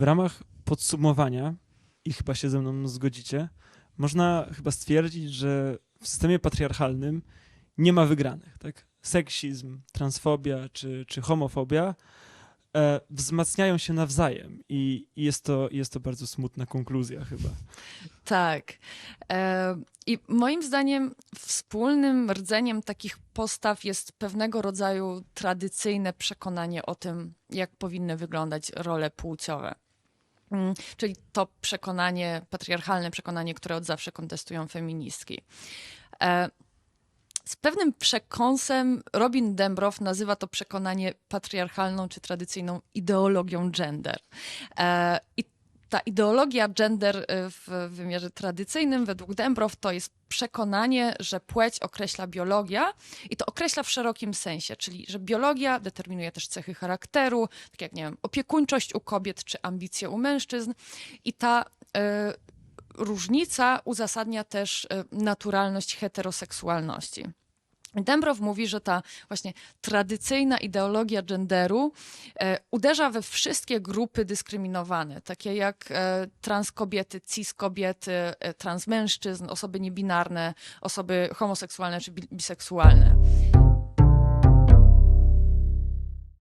W ramach podsumowania, i chyba się ze mną zgodzicie, można chyba stwierdzić, że w systemie patriarchalnym nie ma wygranych. Tak? Seksizm, transfobia czy, czy homofobia e, wzmacniają się nawzajem i, i jest, to, jest to bardzo smutna konkluzja chyba. Tak. E, I moim zdaniem wspólnym rdzeniem takich postaw jest pewnego rodzaju tradycyjne przekonanie o tym, jak powinny wyglądać role płciowe. Mm, Czyli to przekonanie, patriarchalne przekonanie, które od zawsze kontestują feministki. E, Z pewnym przekąsem Robin Dembrow nazywa to przekonanie patriarchalną czy tradycyjną ideologią gender. E, I ta ideologia gender y, w wymiarze tradycyjnym, według Dembrow, to jest przekonanie, że płeć określa biologia i to określa w szerokim sensie, czyli że biologia determinuje też cechy charakteru, tak jak, nie wiem, opiekuńczość u kobiet czy ambicje u mężczyzn i ta y, różnica uzasadnia też y, naturalność heteroseksualności. Dembrow mówi, że ta właśnie tradycyjna ideologia genderu e, uderza we wszystkie grupy dyskryminowane, takie jak e, trans kobiety, cis kobiety, e, trans mężczyzn, osoby niebinarne, osoby homoseksualne czy bi- biseksualne.